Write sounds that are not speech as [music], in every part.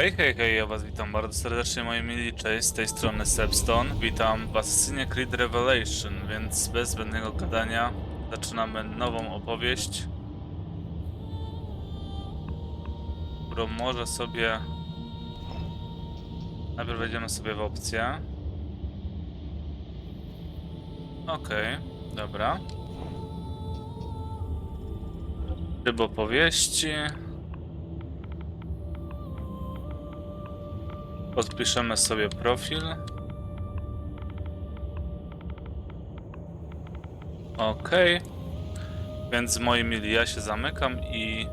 Hej, hej, hej, ja was witam bardzo serdecznie, moi mili, cześć, z tej strony Sepstone. Witam w Assassinie Creed Revelation, więc bez zbędnego gadania zaczynamy nową opowieść, którą może sobie... Najpierw wejdziemy sobie w opcję. Okej, dobra. Tryb opowieści. Podpiszemy sobie profil. Ok. Więc moi mili, ja się zamykam i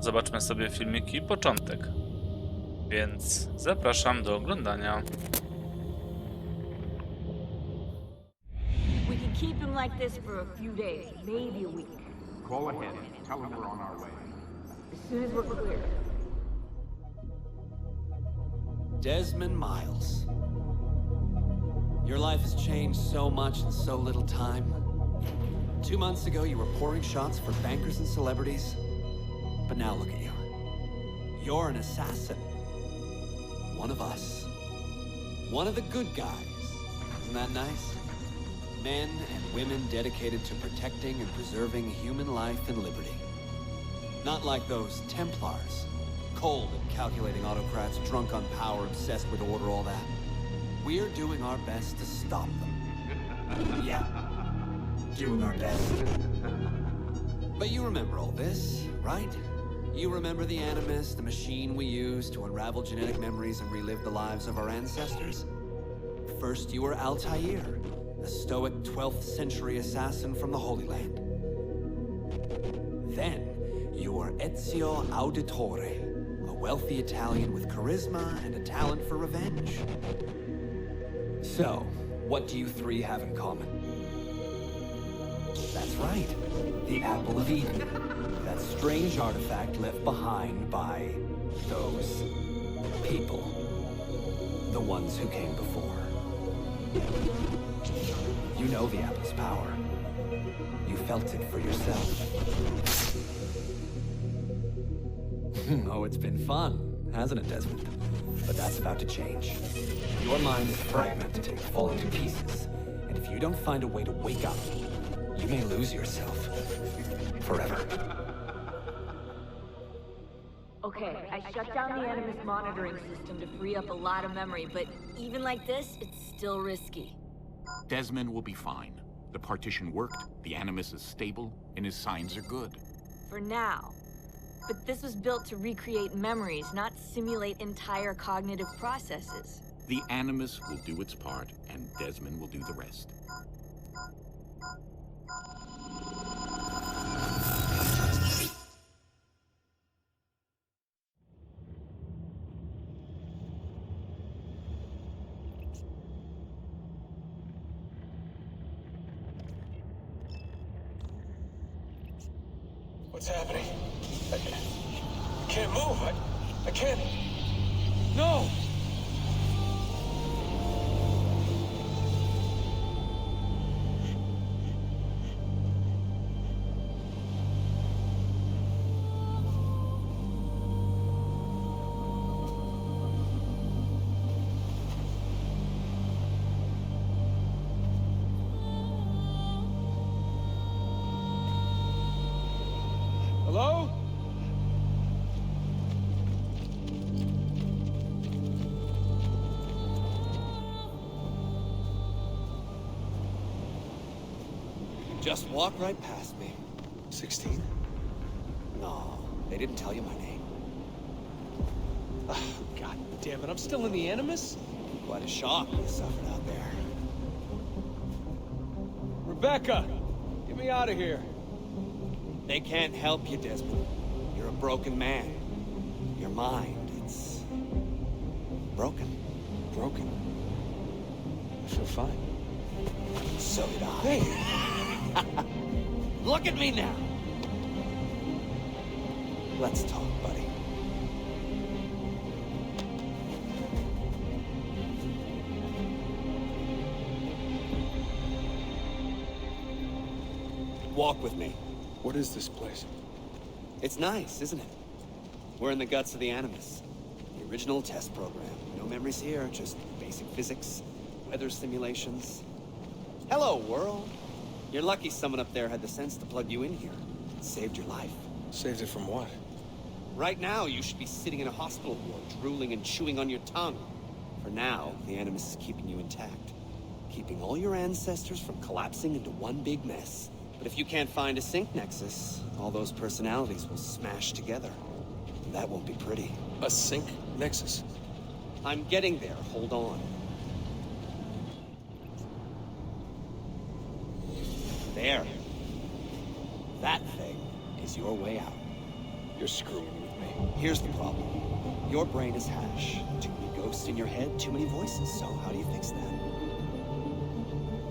zobaczmy sobie filmiki początek. Więc zapraszam do oglądania. We can keep him like this for a few days, maybe a week. Call ahead. Tell him we're on our way. As soon as we're clear. Desmond Miles. Your life has changed so much in so little time. Two months ago, you were pouring shots for bankers and celebrities. But now look at you. You're an assassin. One of us. One of the good guys. Isn't that nice? Men and women dedicated to protecting and preserving human life and liberty. Not like those Templars. Cold and calculating autocrats, drunk on power, obsessed with order, all that. We're doing our best to stop them. [laughs] Yeah. Doing our best. But you remember all this, right? You remember the Animus, the machine we used to unravel genetic memories and relive the lives of our ancestors? First, you were Altair, a stoic 12th century assassin from the Holy Land. Then, you were Ezio Auditore, wealthy Italian with charisma and a talent for revenge. So, what do you three have in common? That's right, the Apple of Eden. That strange artifact left behind by those people. The ones who came before. You know the Apple's power. You felt it for yourself. [laughs] oh, it's been fun, hasn't it, Desmond? But that's about to change. Your mind is fragmented falling to pieces. And if you don't find a way to wake up, you may lose yourself. Forever. Okay, I shut down the Animus monitoring system to free up a lot of memory, but even like this, it's still risky. Desmond will be fine. The partition worked, the Animus is stable, and his signs are good. For now. But this was built to recreate memories, not simulate entire cognitive processes. The Animus will do its part, and Desmond will do the rest. What's happening? I, I can't move. I, I can't. No! Just walk right past me. 16? No, they didn't tell you my name. Ah, God damn it, I'm still in the Animus? Quite a shock you suffered out there. Rebecca! Get me out of here. They can't help you, Desmond. You're a broken man. Your mind, it's... broken. Broken. I feel fine. So did I. Hey! Look at me now! Let's talk, buddy. Walk with me. What is this place? It's nice, isn't it? We're in the guts of the Animus. The original test program. No memories here, just basic physics, weather simulations. Hello, world. You're lucky someone up there had the sense to plug you in here. It saved your life. Saved it from what? Right now, you should be sitting in a hospital ward, drooling and chewing on your tongue. For now, the Animus is keeping you intact, keeping all your ancestors from collapsing into one big mess. But if you can't find a sync nexus, all those personalities will smash together. And that won't be pretty. A sync nexus. I'm getting there. Hold on. There. That thing is your way out. You're screwing with me. Here's the problem. Your brain is hash. Too many ghosts in your head, too many voices. So how do you fix that?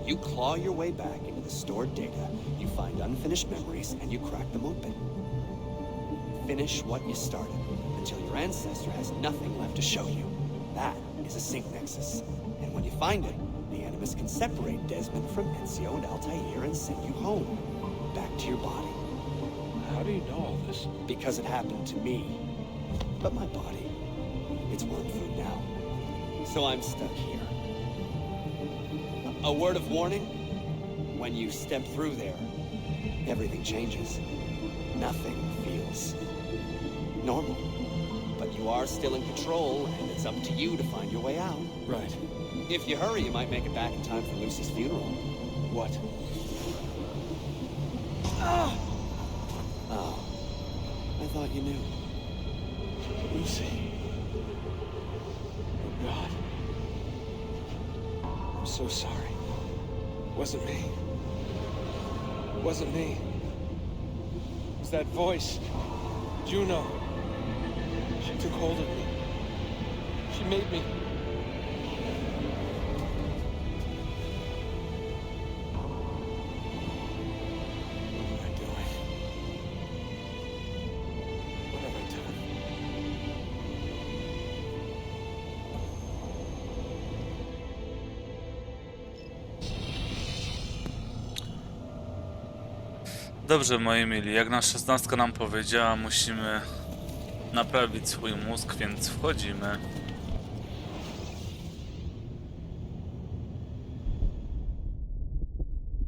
You claw your way back into the stored data, you find unfinished memories, and you crack them open. Finish what you started, until your ancestor has nothing left to show you. That is a sync nexus. And when you find it, the Animus can separate Desmond from Ezio and Altair and send you home. Back to your body. Do you know all this? Because it happened to me. But my body, it's worm food now. So I'm stuck here. A, a word of warning? When you step through there, everything changes. Nothing feels normal. But you are still in control, and it's up to you to find your way out. Right. If you hurry, you might make it back in time for Lucy's funeral. What? Oh. Thought you knew. Lucy. Oh, God. I'm so sorry. It Wasn't me. It Wasn't me. It was that voice. Juno. She took hold of me. She made me. Dobrze, moi mili, jak nasza szesnastka nam powiedziała, musimy naprawić swój mózg, więc wchodzimy.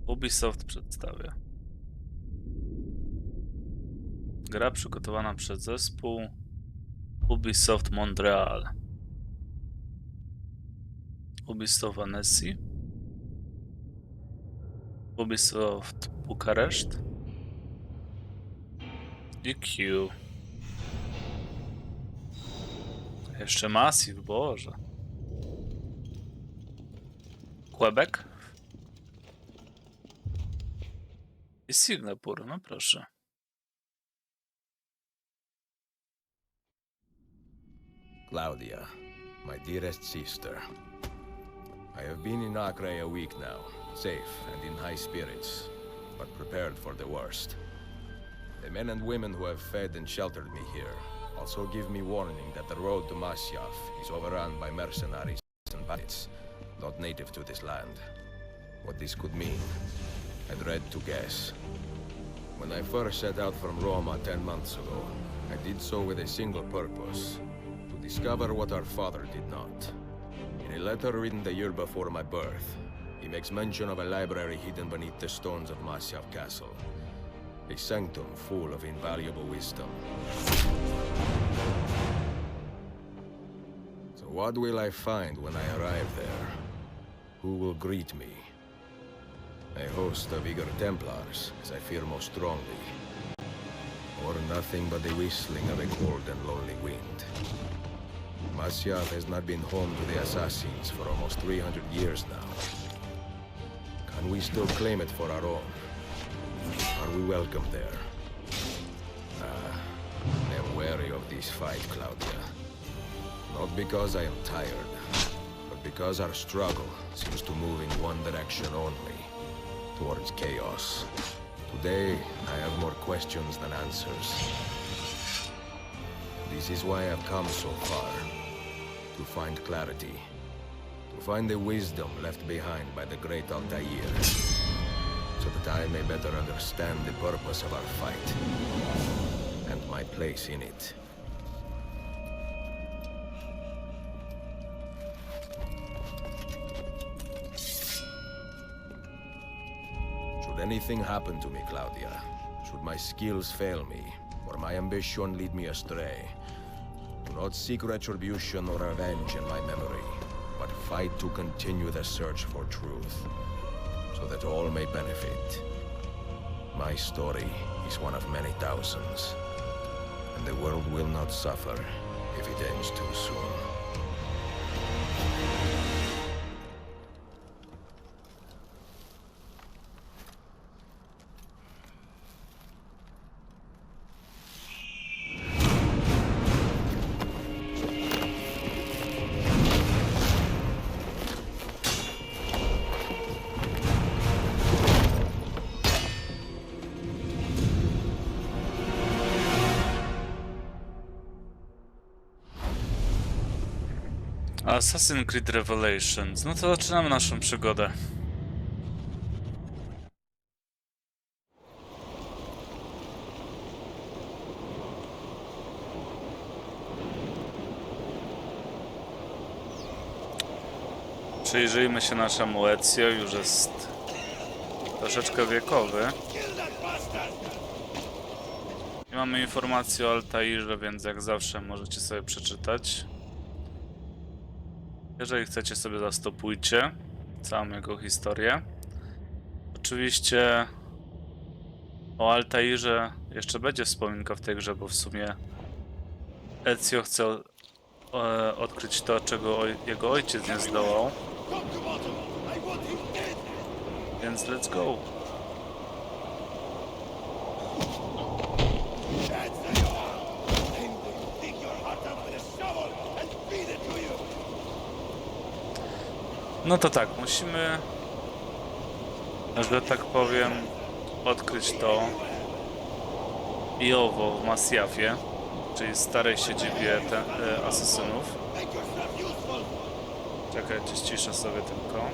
Ubisoft przedstawia. Gra przygotowana przez zespół Ubisoft Montreal. Ubisoft Annecy. Ubisoft Bukareszt. I Q. Jeszcze Massive, Boże. Quebec? I Singapur, no proszę. Claudia, my dearest sister. I have been in Acre a week now, safe and in high spirits, but prepared for the worst. The men and women who have fed and sheltered me here also give me warning that the road to Masyaf is overrun by mercenaries and bandits, not native to this land. What this could mean, I dread to guess. When I first set out from Roma ten months ago, I did so with a single purpose to discover what our father did not. In a letter written the year before my birth, he makes mention of a library hidden beneath the stones of Masyaf Castle. A sanctum full of invaluable wisdom. So what will I find when I arrive there? Who will greet me? A host of eager Templars, as I fear most strongly. Or nothing but the whistling of a cold and lonely wind. Masyaf has not been home to the assassins for almost 300 years now. Can we still claim it for our own? Are we welcome there? Ah, I am wary of this fight, Claudia. Not because I am tired, but because our struggle seems to move in one direction only, towards chaos. Today, I have more questions than answers. This is why I've come so far. To find clarity. To find the wisdom left behind by the great Altair so that I may better understand the purpose of our fight and my place in it. Should anything happen to me, Claudia, should my skills fail me, or my ambition lead me astray, do not seek retribution or revenge in my memory, but fight to continue the search for truth so that all may benefit. My story is one of many thousands, and the world will not suffer if it ends too soon. Assassin's Creed Revelations. No to zaczynamy naszą przygodę. Przyjrzyjmy się naszemu Ezio, już jest troszeczkę wiekowy. Nie mamy informacji o Altairze, więc jak zawsze możecie sobie przeczytać. Jeżeli chcecie sobie zastopujcie całą jego historię. Oczywiście o Altairze jeszcze będzie wspominka w tej grze, bo w sumie Ezio chce e, odkryć to, czego jego ojciec nie zdołał. Więc let's go. No to tak, musimy, że tak powiem, odkryć to i owo w Masjafie, czyli starej siedzibie te, e, asesynów. Czekajcie, ściszę sobie tylko,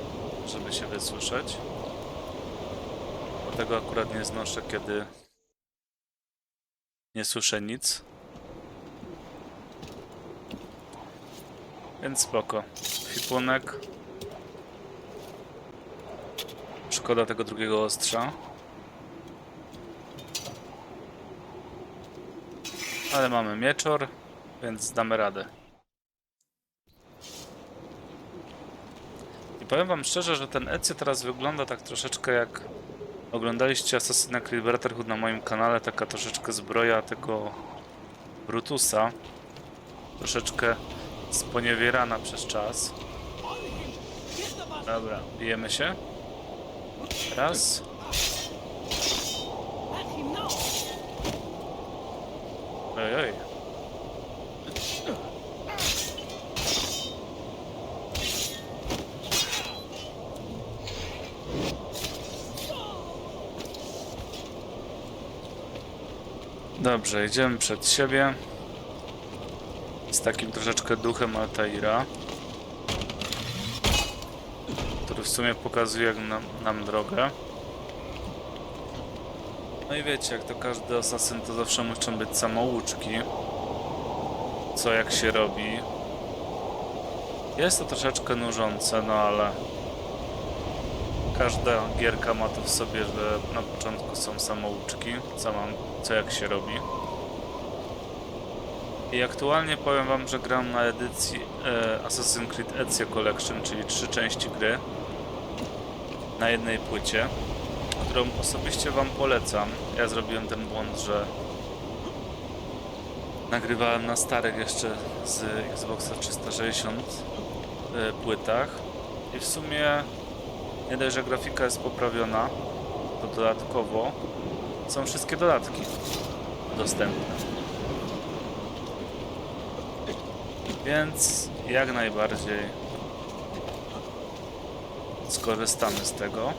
żeby się wysłyszeć. Dlatego akurat nie znoszę, kiedy nie słyszę nic. Więc spoko. Fipunek. Szkoda tego drugiego ostrza. Ale mamy mieczor, więc damy radę. I powiem wam szczerze, że ten Ezio teraz wygląda tak troszeczkę jak oglądaliście Assassin's Creed Brotherhood na moim kanale, taka troszeczkę zbroja tego Brutusa. Troszeczkę sponiewierana przez czas. Dobra, bijemy się. Raz. Oj, oj. Dobrze, idziemy przed siebie. Z takim troszeczkę duchem Altaira. W sumie pokazuje nam, nam drogę. No i wiecie, jak to każdy asasyn, to zawsze muszą być samouczki. Co jak się robi. Jest to troszeczkę nużące, no ale każda gierka ma to w sobie, że na początku są samouczki, co, mam, co jak się robi. I aktualnie powiem wam, że gram na edycji e, Assassin's Creed Ezio Collection, czyli trzy części gry na jednej płycie, którą osobiście wam polecam. Ja zrobiłem ten błąd, że nagrywałem na starych jeszcze z Xboxa 360 e, płytach i w sumie nie dość, że grafika jest poprawiona, to dodatkowo są wszystkie dodatki dostępne. Więc jak najbardziej skorzystamy z tego.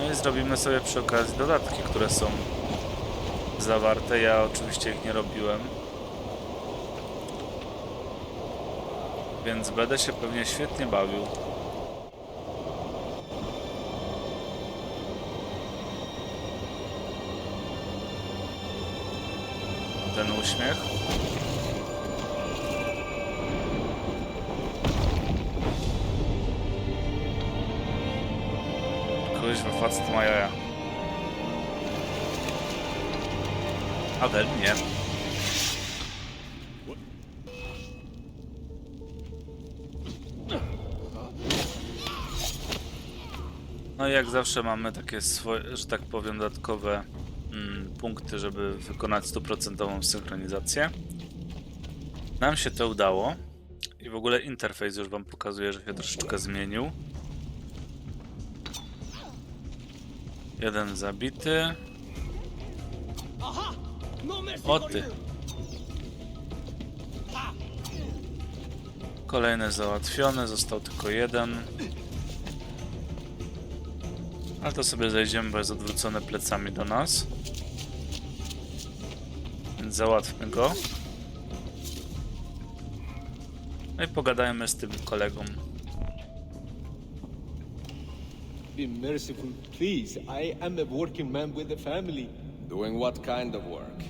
No i zrobimy sobie przy okazji dodatki, które są zawarte. Ja oczywiście ich nie robiłem. Więc będę się pewnie świetnie bawił. Ten uśmiech. Facet ma jaja. Adel, nie. No i jak zawsze mamy takie swoje, że tak powiem, dodatkowe mm, punkty, żeby wykonać stuprocentową synchronizację. Nam się to udało. I w ogóle interfejs już wam pokazuje, że się troszeczkę zmienił. Jeden zabity. O ty. Kolejny załatwiony, został tylko jeden. Ale to sobie zejdziemy, bo jest odwrócony plecami do nas. Więc załatwmy go. No i pogadajmy z tym kolegą. Be merciful, please. I am a working man with a family. Doing what kind of work?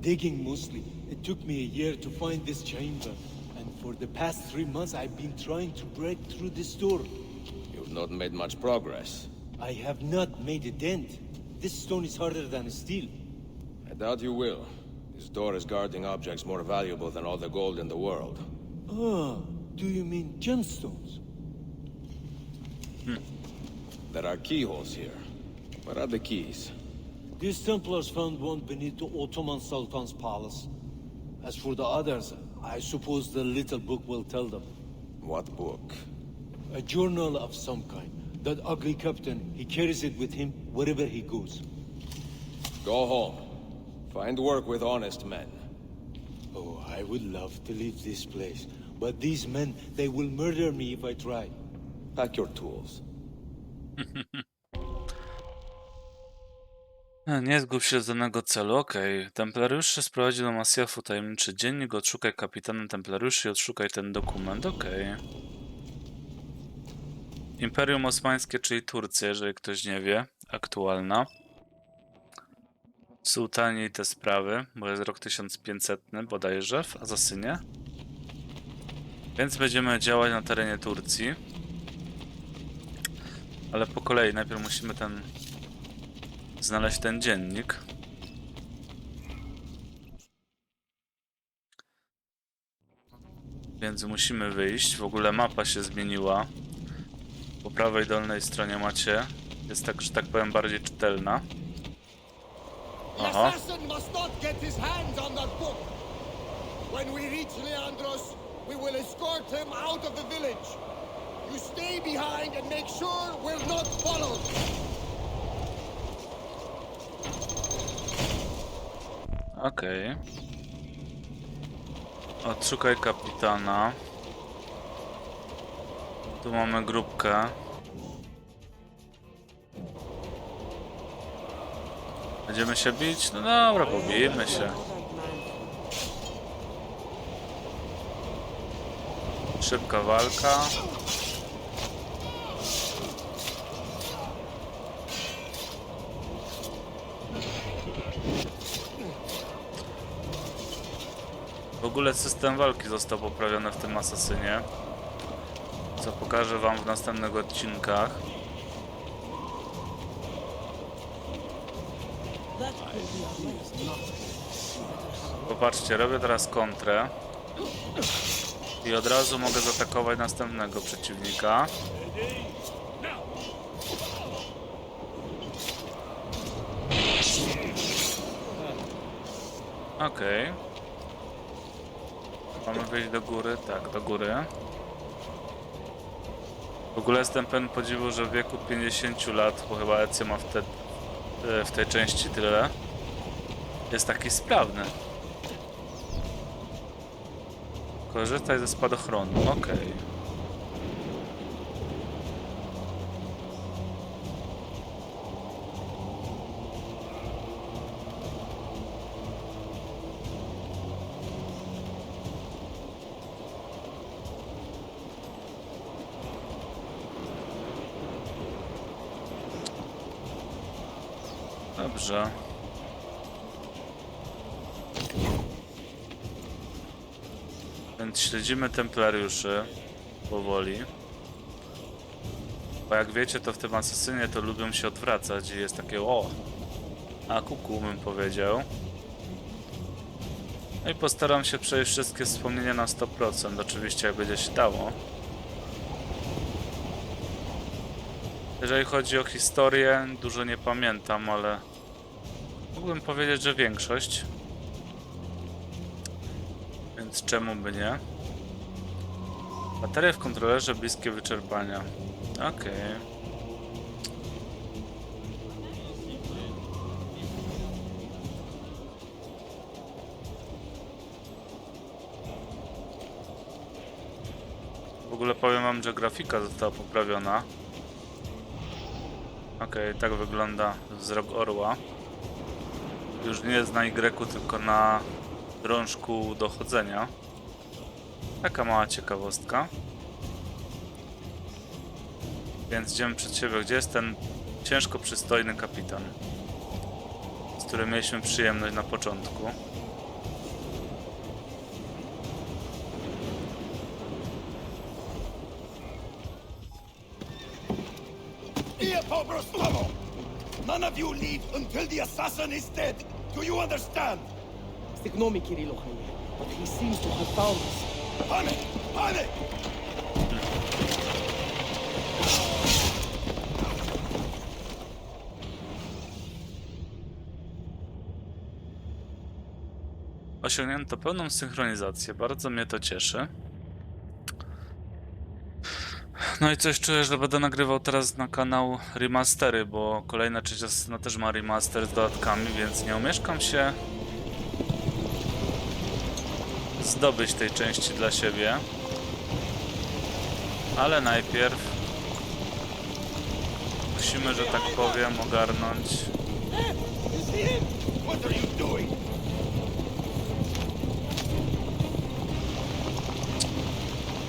Digging mostly. It took me a year to find this chamber. And for the past three months, I've been trying to break through this door. You've not made much progress. I have not made a dent. This stone is harder than steel. I doubt you will. This door is guarding objects more valuable than all the gold in the world. Ah, do you mean gemstones? There are keyholes here. Where are the keys? These Templars found one beneath the Ottoman Sultan's palace. As for the others, I suppose the little book will tell them. What book? A journal of some kind. That ugly captain, he carries it with him wherever he goes. Go home. Find work with honest men. Oh, I would love to leave this place. But these men, they will murder me if I try. Pack your tools. Nie zgub się z danego celu, okej. Templariuszy sprowadzi do Masjafu tajemniczy dziennik, odszukaj kapitana Templariuszy i odszukaj ten dokument, okej. Imperium Osmańskie, czyli Turcja, jeżeli ktoś nie wie, aktualna. Sułtani i te sprawy, bo jest rok 1500 bodajże w Asasynie. Więc będziemy działać na terenie Turcji. Ale po kolei, najpierw musimy ten znaleźć ten dziennik. Więc musimy wyjść. W ogóle mapa się zmieniła. Po prawej dolnej stronie macie. Jest tak, że tak powiem, bardziej czytelna. Aha. When we reach Leandros, we will escort him out of the village. You stay behind and make sure we're not followed. Okej. Odszukaj kapitana. Tu mamy grupkę. Będziemy się bić? No dobra, pobijmy się. Szybka walka. W ogóle system walki został poprawiony w tym asasynie. Co pokażę wam w następnych odcinkach. Popatrzcie, robię teraz kontrę. I od razu mogę zaatakować następnego przeciwnika. Okej. Mamy wejść do góry? Tak, do góry. W ogóle jestem pełen podziwu, że w wieku 50 lat, bo chyba Ezio ma w, te, e, w tej części tyle, jest taki sprawny. Korzystaj ze spadochronu, okej. Więc śledzimy templariuszy powoli. Bo jak wiecie, to w tym asesynie to lubią się odwracać i jest takie o, a kuku bym powiedział. No i postaram się przejść wszystkie wspomnienia na 100%, oczywiście jak będzie się dało. Jeżeli chodzi o historię, dużo nie pamiętam, ale mógłbym powiedzieć, że większość. Więc czemu by nie? Baterie w kontrolerze bliskie wyczerpania. Okej. W ogóle powiem wam, że grafika została poprawiona. Okej, tak wygląda wzrok orła. Już nie jest na Y, tylko na drążku dochodzenia. Taka mała ciekawostka. Więc idziemy przed siebie. Gdzie jest ten ciężko przystojny kapitan? Z którym mieliśmy przyjemność na początku. Ihr Pobrostovo! None of you leave until the assassin is dead. Do you understand? Ignore me, Kirilo, but he seems to have found us. Panic! Panic! Osiągnięto pełną synchronizację. Bardzo mnie to cieszy. No i coś czuję, że będę nagrywał teraz na kanał remastery, bo kolejna część Assassina też ma remaster z dodatkami, więc nie omieszkam się zdobyć tej części dla siebie. Ale najpierw musimy, że tak powiem, ogarnąć?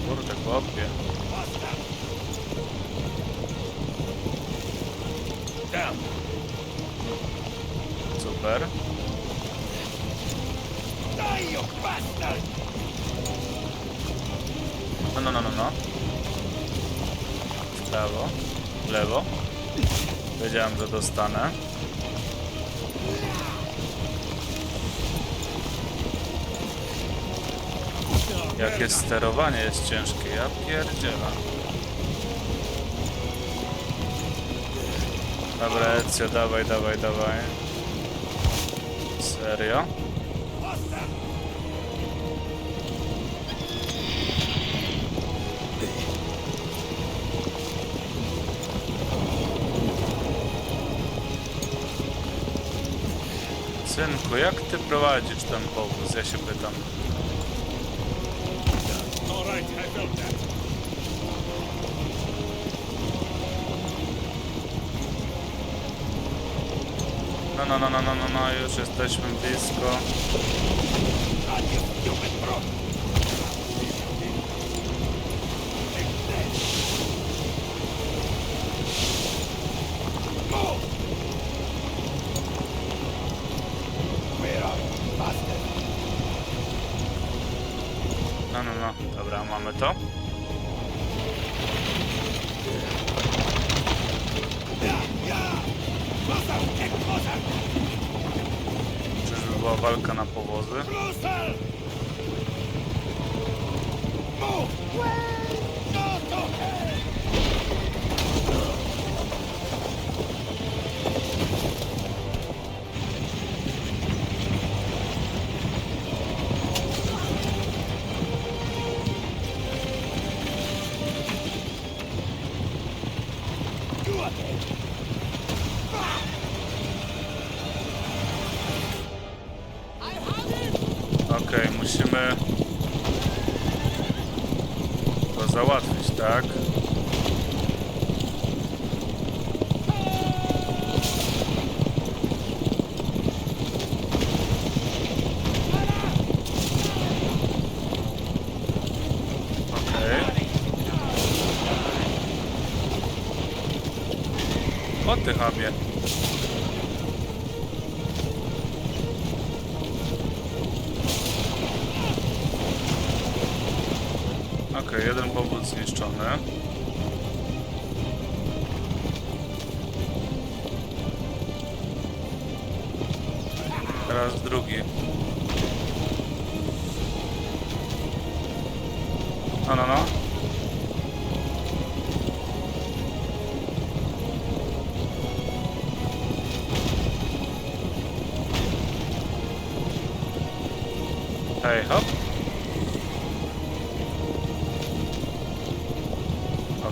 Kurde, chłopie. Super. You bastard! No, no, no, no, no. W prawo. W lewo. Wiedziałem, że dostanę. Jakie sterowanie jest ciężkie, ja pierdzielę. Dobra, Ezio, dawaj, dawaj, dawaj. Serio? Synku, jak ty prowadzisz ten powóz? Ja się pytam. All right, I felt that. No, no, no, no, no, no, no, już jesteśmy blisko. No, no, no, dobra, mamy to. Walka na powozy? Move!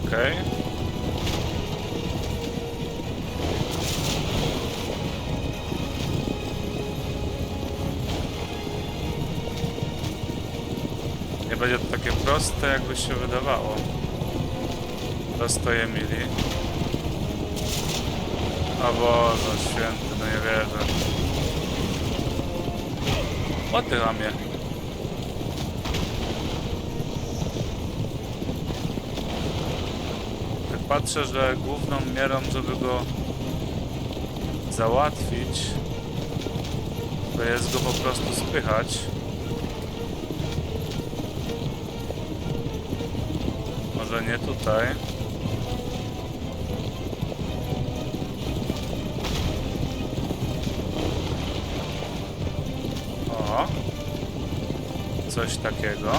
Okej. Nie będzie to takie proste, jakby się wydawało. Prosto je mili. O Boże święty, no nie wierzę. O ty ramie. Tak patrzę, że główną mierą, żeby go załatwić, to jest go po prostu spychać. Może nie tutaj. Coś takiego.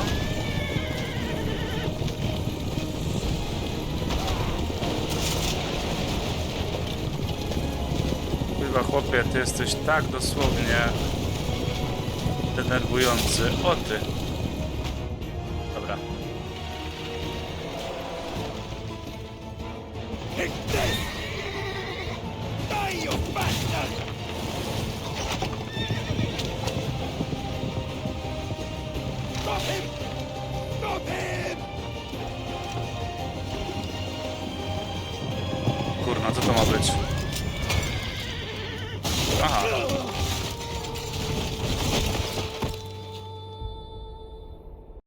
Chłopie, ty jesteś tak dosłownie denerwujący. O ty.